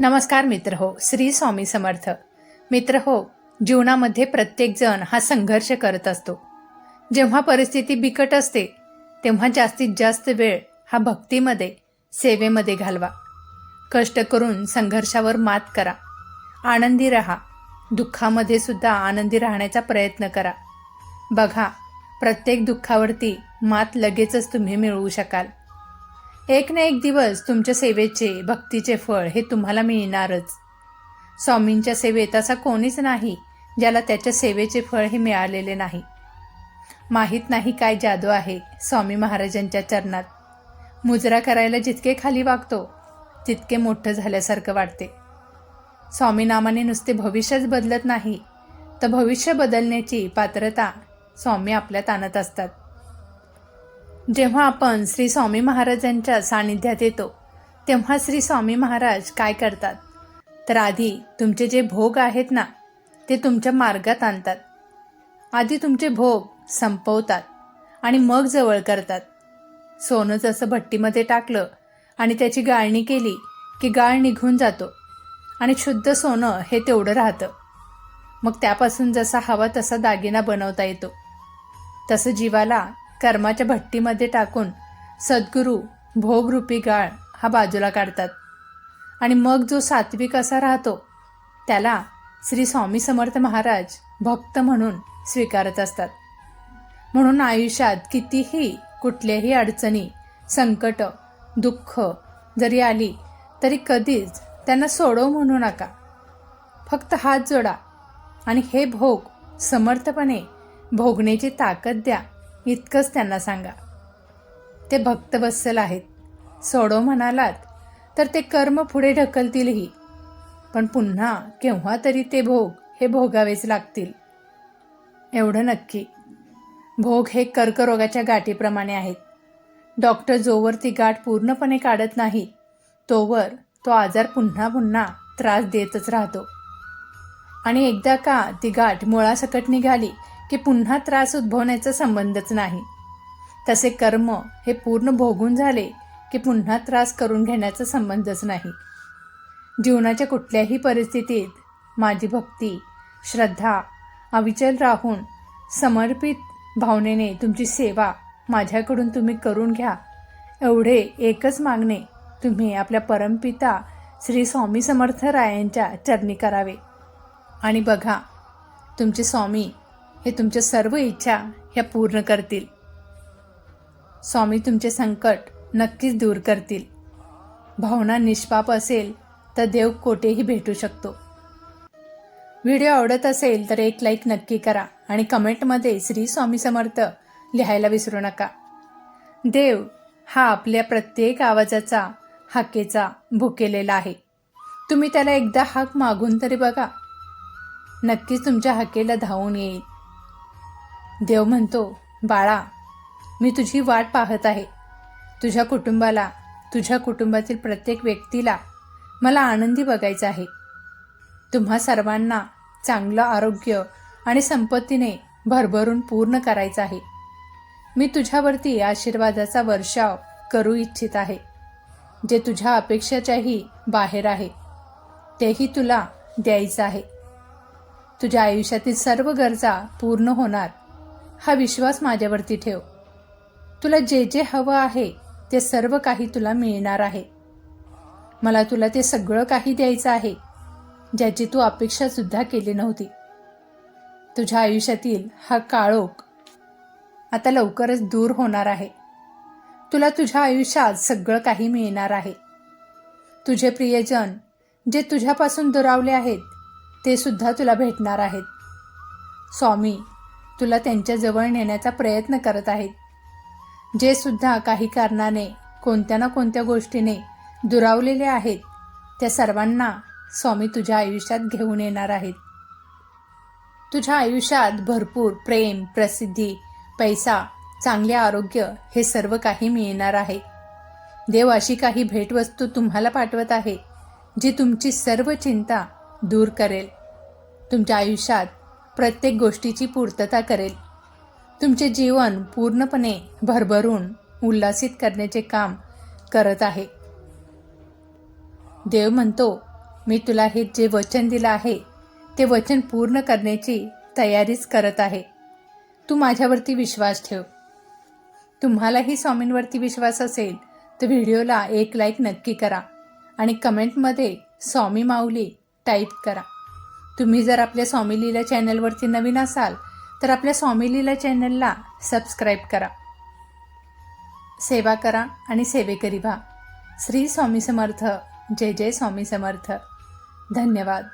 नमस्कार मित्र हो श्री स्वामी समर्थ. मित्र हो जीवनामध्ये प्रत्येकजण हा संघर्ष करत असतो. जेव्हा परिस्थिती बिकट असते तेव्हा जास्तीत जास्त वेळ हा भक्तीमध्ये सेवेमध्ये घालवा. कष्ट करून संघर्षावर मात करा. आनंदी राहा. दुःखामध्ये सुद्धा आनंदी राहण्याचा प्रयत्न करा. बघा प्रत्येक दुःखावरती मात लगेचच तुम्ही मिळवू शकाल. एक ना एक दिवस तुमच्या सेवेचे भक्तीचे फळ हे तुम्हाला मिळणारच. स्वामींच्या सेवेत असा कोणीच नाही ज्याला त्याच्या सेवेचे फळ हे मिळालेले नाही. माहीत नाही काय जादू आहे स्वामी महाराजांच्या चरणात. मुजरा करायला जितके खाली वागतो तितके मोठं झाल्यासारखं वाटते. स्वामी नामाने नुसते भविष्यच बदलत नाही तर भविष्य बदलण्याची पात्रता स्वामी आपल्यात आणत असतात. जेव्हा आपण श्री स्वामी महाराजांच्या सानिध्यात येतो तेव्हा श्री स्वामी महाराज काय करतात? तर आधी तुमचे जे भोग आहेत ना ते तुमच्या मार्गात आणतात. आधी तुमचे भोग संपवतात आणि मग जवळ करतात. सोनं जसं भट्टीमध्ये टाकलं आणि त्याची गाळणी केली की गाळ निघून जातो आणि शुद्ध सोनं हे तेवढं राहतं. मग त्यापासून जसा हवा तसा दागिना बनवता येतो. तसं जीवाला कर्माच्या भट्टीमध्ये टाकून सद्गुरू भोगरूपी गाळ हा बाजूला काढतात. आणि मग जो सात्विक असा राहतो त्याला श्री स्वामी समर्थ महाराज भक्त म्हणून स्वीकारत असतात. म्हणून आयुष्यात कितीही कुठल्याही अडचणी संकट दुःख जरी आली तरी कधीच त्यांना सोडव म्हणू नका. फक्त हात जोडा आणि हे भोग समर्थपणे भोगण्याची ताकद द्या. इतकंच त्यांना सांगा. ते भक्तवत्सल आहेत. सोडो म्हणालात तर ते कर्म पुढे ढकलतीलही. पण पुन्हा केव्हा तरी ते भोग हे भोगावेच लागतील. एवढं नक्की. भोग हे कर्करोगाच्या गाठीप्रमाणे आहेत. डॉक्टर जोवर ती गाठ पूर्णपणे काढत नाही तोवर तो आजार पुन्हा पुन्हा त्रास देतच राहतो. आणि एकदा का ती गाठ मुळासकट निघाली की पुन्हा त्रास उद्भवण्याचा संबंधच नाही. तसे कर्म हे पूर्ण भोगून झाले की पुन्हा त्रास करून घेण्याचा संबंधच नाही. जीवनाच्या कुठल्याही परिस्थितीत माझी भक्ती श्रद्धा अविचल राहून समर्पित भावनेने तुमची सेवा माझ्याकडून तुम्ही करून घ्या. एवढे एकच मागणे तुम्ही आपल्या परमपिता श्री स्वामी समर्थ रायांच्या चरणी करावे. आणि बघा तुमचे स्वामी हे तुमच्या सर्व इच्छा ह्या पूर्ण करतील. स्वामी तुमचे संकट नक्कीच दूर करतील. भावना निष्पाप असेल तर देव कोठेही भेटू शकतो. व्हिडिओ आवडत असेल तर एक लाईक नक्की करा आणि कमेंटमध्ये श्री स्वामी समर्थ लिहायला विसरू नका. देव हा आपल्या प्रत्येक आवाजाचा हाकेचा भुकेलेला आहे. तुम्ही त्याला एकदा हाक मागून तरी बघा. नक्कीच तुमच्या हाकेला धावून येईल. देव म्हणतो बाळा मी तुझी वाट पाहत आहे. तुझ्या कुटुंबाला तुझ्या कुटुंबातील प्रत्येक व्यक्तीला मला आनंदी बघायचं आहे. तुम्हा सर्वांना चांगलं आरोग्य आणि संपत्तीने भरभरून पूर्ण करायचं आहे. मी तुझ्यावरती आशीर्वादाचा वर्षाव करू इच्छित आहे. जे तुझ्या अपेक्षाच्याही बाहेर आहे तेही तुला द्यायचं आहे. तुझ्या आयुष्यातील सर्व गरजा पूर्ण होणार हा विश्वास माझ्यावरती ठेव. तुला जे जे हवं आहे ते सर्व काही तुला मिळणार आहे. मला तुला ते सगळं काही द्यायचं आहे ज्याची तू अपेक्षा सुद्धा केली नव्हती. तुझ्या आयुष्यातील हा काळोख आता लवकरच दूर होणार आहे. तुला तुझ्या आयुष्यात सगळं काही मिळणार आहे. तुझे प्रियजन जे तुझ्यापासून दुरावले आहेत ते सुद्धा तुला भेटणार आहेत. स्वामी तुला त्यांच्याजवळ नेण्याचा प्रयत्न करत आहेत. जे सुद्धा काही कारणाने कोणत्या ना कोणत्या गोष्टीने दुरावलेले आहेत त्या सर्वांना स्वामी तुझ्या आयुष्यात घेऊन येणार आहेत. तुझ्या आयुष्यात भरपूर प्रेम प्रसिद्धी पैसा चांगले आरोग्य हे सर्व काही मिळणार आहे. देव अशी काही भेटवस्तू तुम्हाला पाठवत आहे जी तुमची सर्व चिंता दूर करेल. तुमच्या आयुष्यात प्रत्येक गोष्टीची पूर्तता करेल. तुमचे जीवन पूर्णपणे भरभरून उल्हासित करण्याचे काम करत आहे. देव म्हणतो मी तुला हे जे वचन दिलं आहे ते वचन पूर्ण करण्याची तयारीच करत आहे. तू माझ्यावरती विश्वास ठेव. तुम्हालाही स्वामींवरती विश्वास असेल तर व्हिडिओला एक लाईक नक्की करा आणि कमेंटमध्ये स्वामी माऊली टाईप करा. तुम्ही जर आपल्या स्वामी लीला चॅनलवरती नवीन असाल तर आपल्या स्वामी लीला चॅनलला सबस्क्राईब करा. सेवा करा आणि सेवेकरी व्हा. श्री स्वामी समर्थ. जय जय स्वामी समर्थ. धन्यवाद.